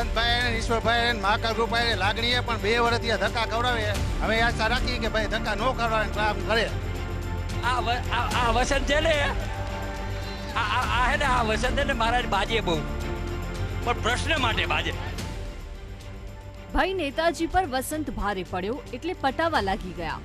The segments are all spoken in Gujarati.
વસંતભાઈ અને ઈશ્વરભાઈ અને મહાકાલ ગ્રુપભાઈ લાગણીએ પણ બે વર્ષથી ધક્કા ખવડાવે હવે આશા રાખી કે ભાઈ ધક્કા ન ખવડાવે કામ કરે. આ વસંત છે ને આ હે ને આ વસંત છે ને મારા બાજે બહુ. પણ પ્રશ્ન માટે બાજે. ભાઈ નેતાજી પર વસંત ભારે પડ્યો એટલે પટાવા લાગી ગયા.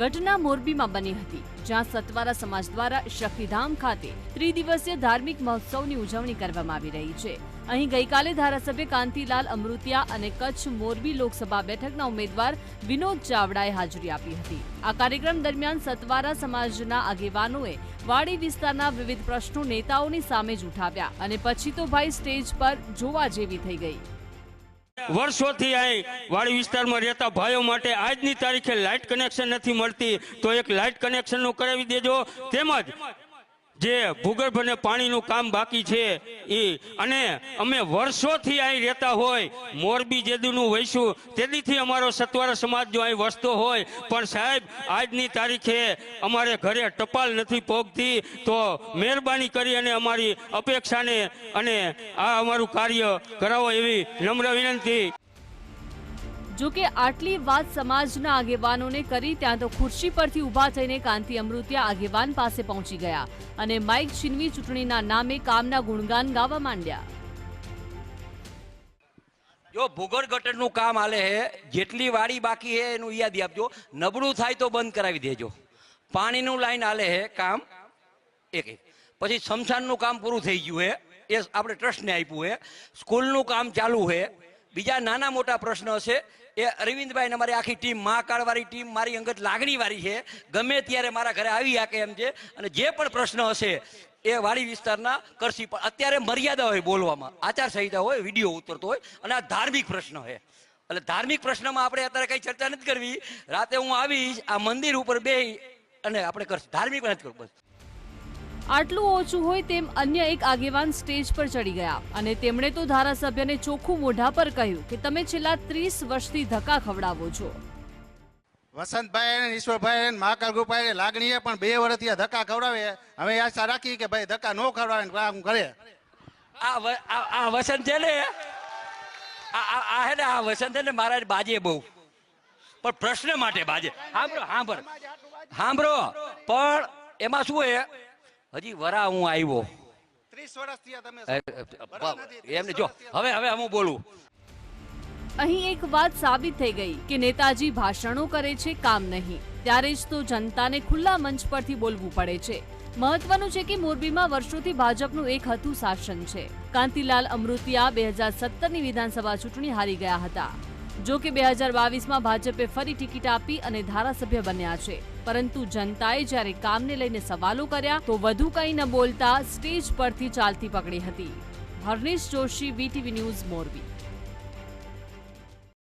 ઘટના મોરબીમાં બની હતી, જ્યાં સતવારા સમાજ દ્વારા શક્તિધામ ખાતે ત્રિદિવસીય ધાર્મિક મહોત્સવની ઉજવણી કરવામાં આવી રહી છે. અહીં ગઈકાલે ધારાસભ્ય કાંતિલાલ અમૃતિયા અને કચ્છ મોરબી લોકસભા બેઠકના ઉમેદવાર વિનોદ ચાવડાએ હાજરી આપી હતી. આ કાર્યક્રમ દરમિયાન સતવારા સમાજના આગેવાનોએ વાડી વિસ્તારના વિવિધ પ્રશ્નો નેતાઓની સામે જ ઉઠાવ્યા અને પછી તો ભાઈ સ્ટેજ પર જોવા જેવી થઈ ગઈ. વર્ષોથી અહીં વાડી વિસ્તારમાં રહેતા ભાઈઓ માટે આજની તારીખે લાઇટ કનેક્શન નથી મળતી, તો એક લાઇટ કનેક્શનનું કરાવી દેજો. તેમજ જે ભૂગર્ભ અને પાણીનું કામ બાકી છે એ અને અમે વર્ષોથી અહીં રહેતા હોય, મોરબી, જેદુનું વહીશું તેદીથી અમારો સત્વારા સમાજ જો અહીં વસતો હોય, પણ સાહેબ, આજની તારીખે અમારે ઘરે ટપાલ નથી પહોંચતી તો મહેરબાની કરી અને અમારી અપેક્ષાને અને આ અમારું કાર્ય કરાવો એવી નમ્ર વિનંતી. જો કે આટલી વાત સમાજના આગેવાનોને કરી ત્યાં તો ખુરશી પરથી ઊભા થઈને કાંતિ અમૃતિયા આગેવાન પાસે પહોંચી ગયા અને માઇક છીનવી ચૂંટણીના નામે કામના ગુણગાન ગાવા માંડ્યા. જો ભૂગોળ ગટરનું કામ હાલે હે, જેટલી વાડી બાકી હે એનું યાદી આપજો. નબળું થાય તો બંધ કરાવી દેજો. પાણીનું લાઈન હાલે હે કામ એક. પછી સ્મશાનનું કામ પૂરું થઈ ગયું હે, એ આપણે ટ્રસ્ટને આપ્યું હે. સ્કૂલનું કામ ચાલુ હે. બીજા નાના મોટા પ્રશ્ન હશે એ અરવિંદભાઈ અમારી આખી ટીમ, મહાકાળવાળી ટીમ, મારી અંગત લાગણીવાળી છે. ગમે ત્યારે મારા ઘરે આવી શકે એમ છે. અને જે પણ પ્રશ્ન હશે એ વાડી વિસ્તારના કરશી પણ અત્યારે મર્યાદા હોય બોલવામાં. આચારસંહિતા હોય, વીડિયો ઉતરતો હોય, અને આ ધાર્મિક પ્રશ્ન છે. એટલે ધાર્મિક પ્રશ્નમાં આપણે અત્યારે કઈ ચર્ચા નથી કરવી. રાતે હું આવીશ, આ મંદિર ઉપર બે અને આપણે કરશું. ધાર્મિક નથી કરવું, બસ. આટલું ઓછું હોય તેમ અન્ય એક આગેવાન સ્ટેજ પર ચડી ગયા. અને તેમણે તો ધારાસભ્યને ચોખ્ખું મોઢા પર કહ્યું કે તમે છેલ્લા ત્રીસ વર્ષથી ધક્કા ખવડાવો છો. વસંતભાઈ અને ઈશ્વરભાઈ અને મહાકાલ ગ્રુપભાઈ લાગણીએ પણ બે વર્ષથી આ ધક્કા ખવડાવે. હવે આશા રાખી કે ભાઈ ધક્કા ન ખવડાવે ને કામ કરે. આ વસંત છે ને આ હે ને આ વસંત છે ને મારા બાજે બહુ. પણ પ્રશ્ન માટે બાજે. સાંભળો સાંભળો સાંભળો પણ એમાં શું હે હજી વરા હું આવ્યો. ત્રીસ તમે એમને જો હવે હવે હું બોલું. અહીં એક વાત સાબિત થઈ ગઈ કે નેતાજી ભાષણો કરે છે કામ નહીં. ત્યારે જ તો જનતાને ખુલ્લા મંચ પરથી બોલવું પડે છે. મહત્વનું છે કે મોરબીમાં વર્ષોથી ભાજપનું એક હતું શાસન છે. કાંતિલાલ અમૃતિયા બે હજાર સત્તરની વિધાનસભા ચૂંટણી હારી ગયા હતા. જો કે બે હજાર બાવીસમાં ભાજપે ફરી ટિકિટ આપી અને ધારાસભ્ય બન્યા છે. પરંતુ જનતાએ જ્યારે કામને લઈને સવાલો કર્યા, તો વધુ કંઈ ન બોલતા સ્ટેજ પરથી ચાલતી પકડી હતી. Harnish Joshi, VTV news, Morbi.